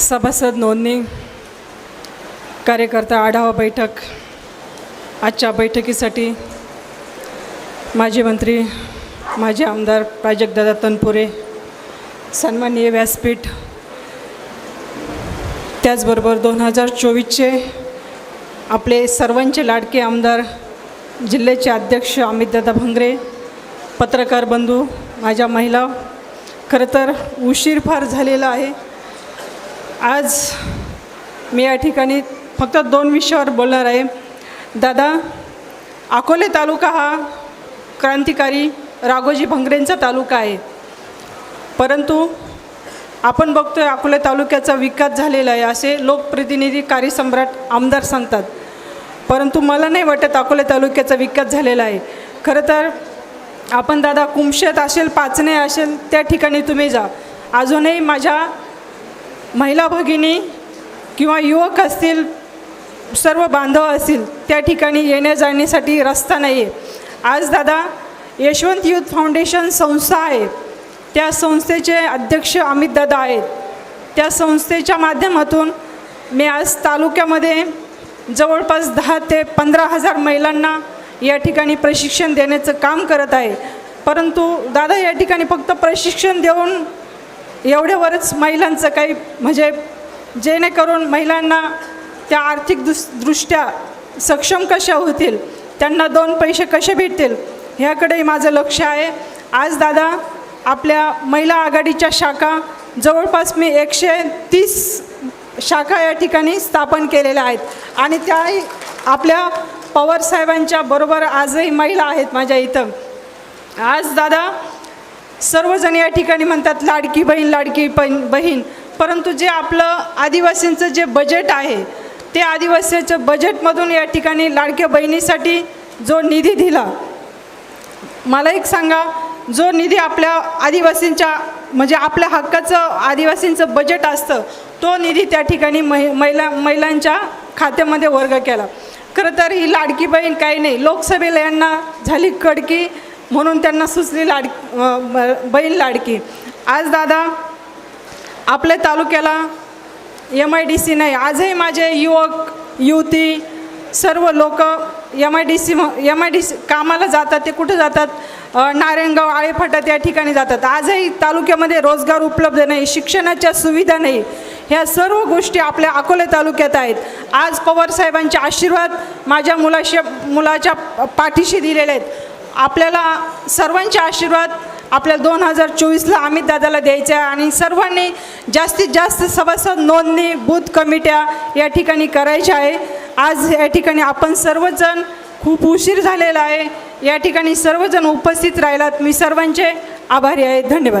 सभासद नोंदणी कार्यकर्ता आढावा बैठक आजच्या बैठकीसाठी माजी मंत्री माजी आमदार प्राजक्तदादा तनपुरे सन्माननीय व्यासपीठ त्याचबरोबर दोन हजार चोवीसचे आपले सर्वांचे लाडके आमदार जिल्ह्याचे अध्यक्ष अमितदादा भंगरे पत्रकार बंधू माझ्या महिला खरं तर उशीर फार झालेला आहे. आज मी या ठिकाणी फक्त दोन विषयावर बोलणार आहे. दादा अकोले तालुका हा क्रांतिकारी राघोजी भंगरेंचा तालुका आहे. परंतु आपण बघतोय अकोले तालुक्याचा विकास झालेला आहे असे लोकप्रतिनिधी कार्यसम्राट आमदार सांगतात. परंतु मला नाही वाटत अकोले तालुक्याचा विकास झालेला आहे. खरं तर आपण दादा कुमशेत असेल पाचणे असेल त्या ठिकाणी तुम्ही जा. अजूनही माझ्या महिला भगिनी किंवा युवक असतील सर्व बांधव असतील त्या ठिकाणी येण्या जाण्यासाठी रस्ता नाही आहे आज दादा यशवंत युथ फाउंडेशन संस्था आहे. त्या संस्थेचे अध्यक्ष अमित दादा आहेत. त्या संस्थेच्या माध्यमातून मी आज तालुक्यामध्ये जवळपास दहा ते पंधरा हजार महिलांना या ठिकाणी प्रशिक्षण देण्याचं काम करत आहे. परंतु दादा या ठिकाणी फक्त प्रशिक्षण देऊन एवढ्यावरच महिलांचं काही म्हणजे जेणेकरून महिलांना त्या आर्थिक दुस दृष्ट्या सक्षम कशा होतील त्यांना दोन पैसे कसे भेटतील ह्याकडेही माझं लक्ष आहे. आज दादा आपल्या महिला आघाडीच्या शाखा जवळपास मी एकशे तीस शाखा या ठिकाणी स्थापन केलेल्या आहेत. आणि त्याही आपल्या पवारसाहेबांच्या बरोबर आजही महिला आहेत माझ्या इथं. आज दादा सर्वजण या ठिकाणी म्हणतात लाडकी बहीण लाडकी बहीण बहीण. परंतु जे आपलं आदिवासींचं जे बजेट आहे ते आदिवासीचं बजेटमधून या ठिकाणी लाडक्या बहिणीसाठी जो निधी दिला मला एक सांगा जो निधी आपल्या आदिवासींच्या म्हणजे आपल्या हक्काचं आदिवासींचं बजेट असतं तो निधी त्या ठिकाणी महि महिला महिलांच्या खात्यामध्ये वर्ग केला. खरं तर ही लाडकी बहीण काही नाही लोकसभेला यांना झाली कडकी म्हणून त्यांना सुचली लाड बहीण लाडकी. आज दादा आपल्या तालुक्याला एम आय डी सी नाही आजही माझे युवक युवती सर्व लोक M I D C M I D C कामाला जातात ते कुठं जातात? नारायणगाव आळेफाटात या ठिकाणी जातात. आजही तालुक्यामध्ये रोजगार उपलब्ध नाही शिक्षणाच्या सुविधा नाही. ह्या सर्व गोष्टी आपल्या अकोले तालुक्यात आहेत. आज पवारसाहेबांचे आशीर्वाद माझ्या मुलाशी मुलाच्या पाठीशी दिलेले आहेत. आपल्याला सर्वांचे आशीर्वाद आपल्या दोन हजार चोवीसला अमित दादाला द्यायचं आहे आणि सर्वांनी जास्तीत जास्त सभासद नोंदणी बूथ कमिट्या या ठिकाणी करायच्या आहे. आज या ठिकाणी आपण सर्वजण खूप उशीर झालेला आहे. या ठिकाणी सर्वजण उपस्थित राहिलात. मी सर्वांचे आभारी आहे. धन्यवाद.